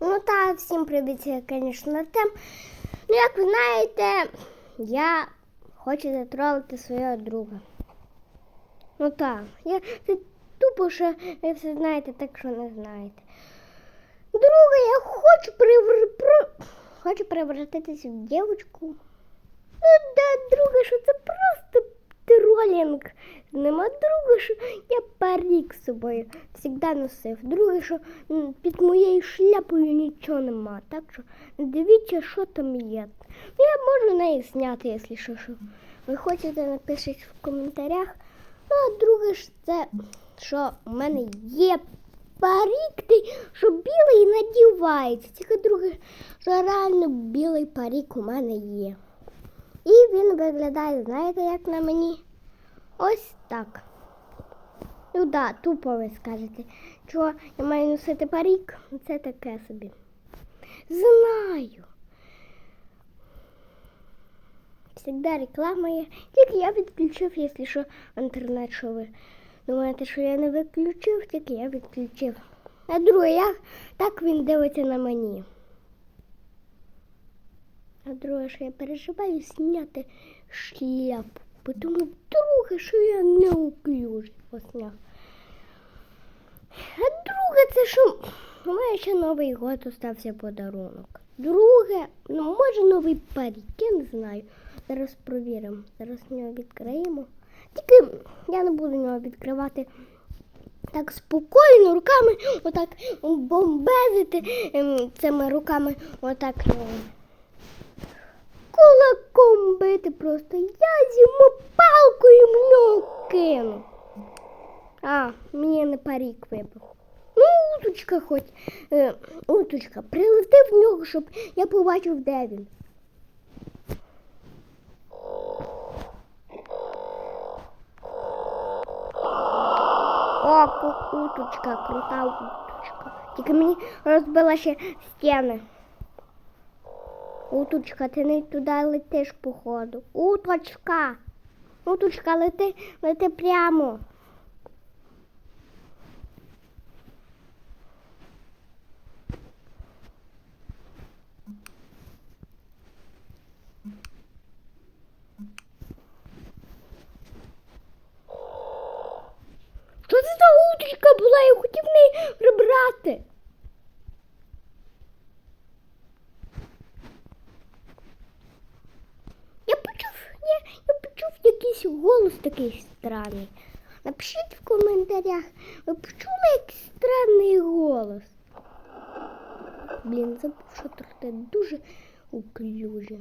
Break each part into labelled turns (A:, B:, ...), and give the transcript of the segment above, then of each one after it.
A: Ну та всім привіт, це, звісно, Артем. Ну, як ви знаєте, я хочу затролити свого друга. Ну так, я це тупо, що ви все знаєте, так що не знаєте. Друга, я хочу привр... хочу превратитися в дівчинку. Ну да, друга, що це просто тролінг. Нема друга, що я парік з собою завжди носив. Друге, що під моєю шляпою нічого нема. Так що дивіться, що там є. Ну, я можу неї зняти, якщо що. що. Ви хочете, напишіть в коментарях. Ну, а друге ж це, що у мене є парік, той, що білий надівається. Тільки друге, що реально білий парік у мене є. І він виглядає, знаєте, як на мені? Ось так. Ну да, тупо ви скажете, що я маю носити парік, це таке собі. Знаю. Всегда реклама є. Тільки я відключив, якщо що, інтернет, що ви думаєте, що я не виключив, тільки я відключив. А друге, як так він дивиться на мені. А друге, що я переживаю зняти шляпу. Тому друге, що я не уклюжий посняв. А друге, це що у мене ще Новий год остався подарунок. Друге, ну може новий парік, я не знаю. Зараз провіримо. Зараз нього відкриємо. Тільки я не буду нього відкривати так спокійно руками, отак бомбезити ем, цими руками, отак. ем, кулаком бити просто. Я зіму палкою в нього кину. А, мені не парік випав. Ну, уточка хоч, е, уточка, прилети в нього, щоб я побачив, де він. О, ку- уточка, крута уточка. Тільки мені розбила ще стіни. Уточка, ти не туди летиш, походу. Уточка. Уточка, лети, лети прямо. Що це за уточка була? Я хотів неї прибрати. Я почув, я, я почув якийсь голос такий странний. Напишіть в коментарях, ви почули якийсь странний голос. Блін, забув, що трохи дуже уклюже.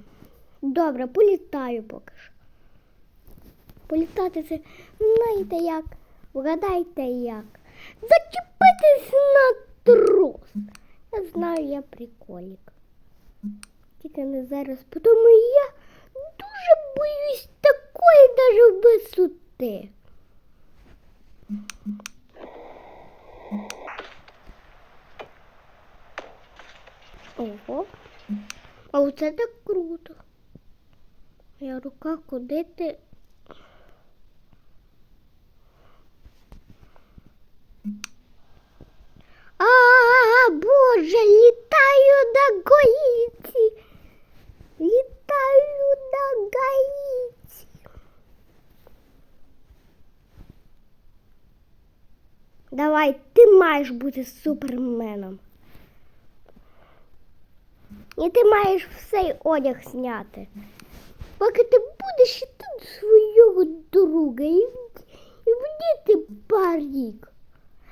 A: Добре, політаю поки що. Політати це, знаєте як, вгадайте як. Зачепитись на трос. Я знаю, я приколік. Тільки не зараз, тому я дуже боюсь такої даже висоти. Ого. А оце так круто. Я рука куди ти. А, боже, літаю на гаїці. Літаю на гаїці. Давай, ти маєш бути суперменом. І ти маєш всей одяг зняти. Поки ти будеш і тут свого друга і, і вдіти парік.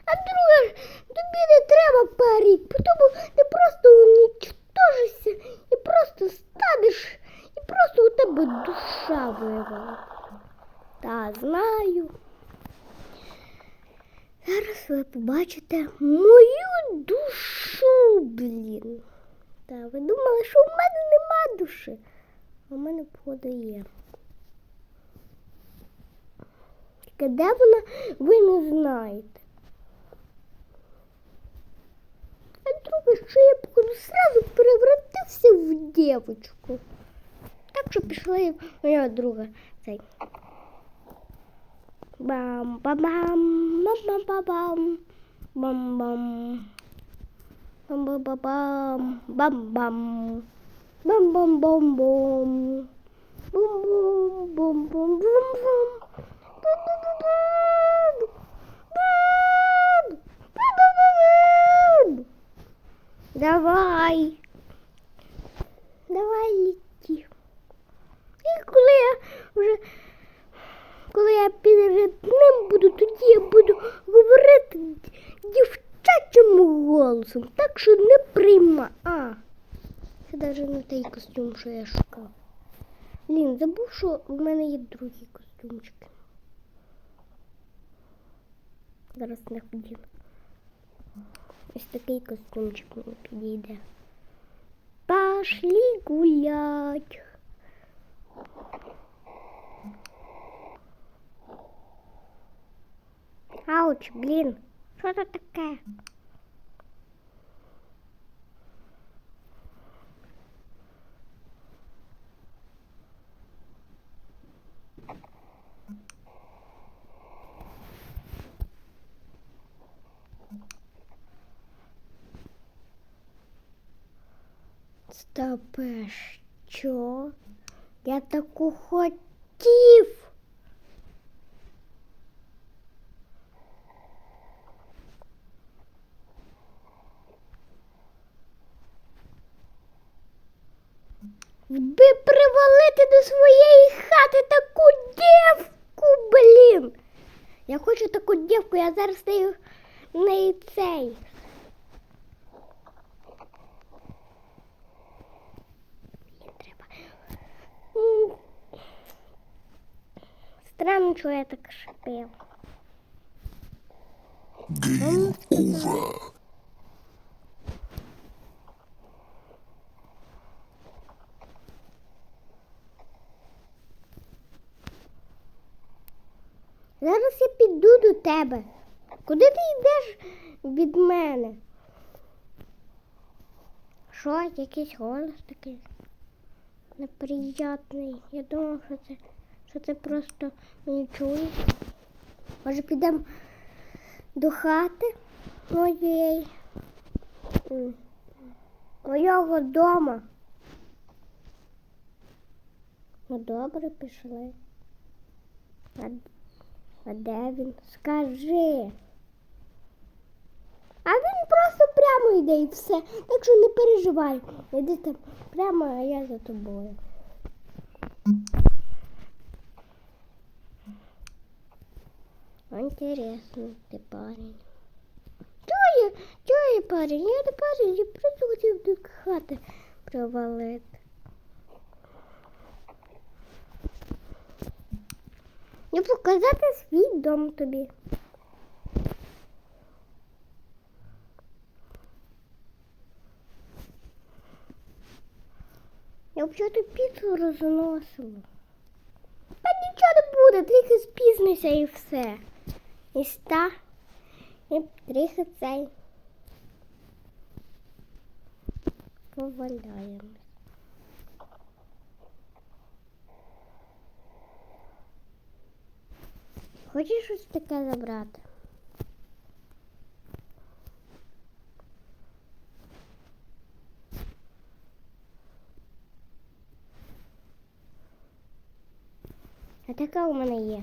A: А друге, тобі не треба парік, тому ти просто унічтожишся і просто станеш, і просто у тебе душа вирвала. Та знаю. Зараз ви побачите мою душу, блін. Та ви думали, що в мене нема душі. А в мене походу є. Де вона, ви не знаєте. А друге, що я походу сразу превратився в дівчинку. Так що пішли моя друга цей. Бам бам бам бам бам бам бам бам Бам-бам-бам. Бам-бам. Бам-бам-бам-бам. Бум-бум-бум-бум-бум-бум. Бу-бу-бу-бум. Бу-бу-бу-бум. Давай. Давай лети. І коли я вже коли я перед ним буду, тоді я буду говорити дівчачим голосом, так що не прийма. А, це навіть не той костюм, що я шукав. Блін, забув, що в мене є другі костюмчики. Зараз не ходім. Ось такий костюмчик мені підійде. Пошли гулять. Ауч, блін, що це таке? Стопе, що? Я таку хотів. Привалити до своєї хати таку дівку, блін. Я хочу таку дівку, я зараз нею в неї цей. Странно, що я так шипів.
B: Game over.
A: Зараз я піду до тебе. Куди ти йдеш від мене? Що, якийсь голос такий неприятний. Я думав, що це, що це просто мені чуєш. Може підемо до хати моєї. Моєго дома. Ну добре, пішли. А де він? Скажи. А він просто прямо йде і все. Так що не переживай. Іди там прямо, а я за тобою. Интересно, ти парень. Чого я, чого я парень? Я не парень, я просто хотів до хати провалити. Я показати свій дом тобі. Я взагалі піцу розносила. Та нічого не буде, трохи спізнися і все. І ста, і трохи цей. Поваляємось. Хочеш щось таке забрати? А така у мене є.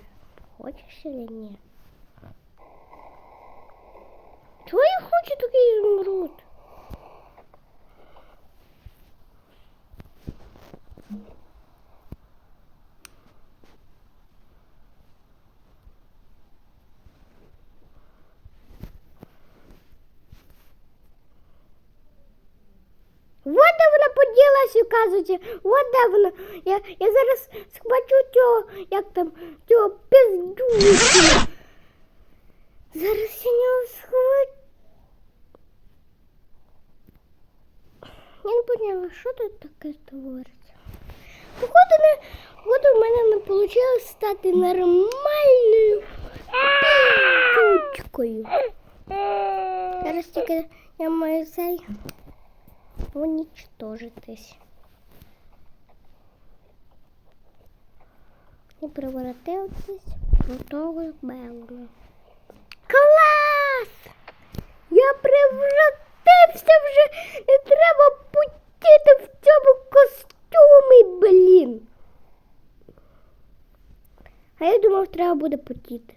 A: Хочеш чи ні? Чого я хочу такий ізумруд? Поділась, оказується. Вот де вона. Я, я зараз схвачу цього, як там, цього пиздючого. Зараз я нього схвачу. Я не поняла, що тут таке твориться. Походу, не, походу в мене не вийшло стати нормальною пиздючкою. Зараз тільки я маю цей уничтожитись. І превратитись в того Белла. Клас! Я превратився в каже, не треба потіти в цьому костюмі, блін. А я думав, треба буде потіти.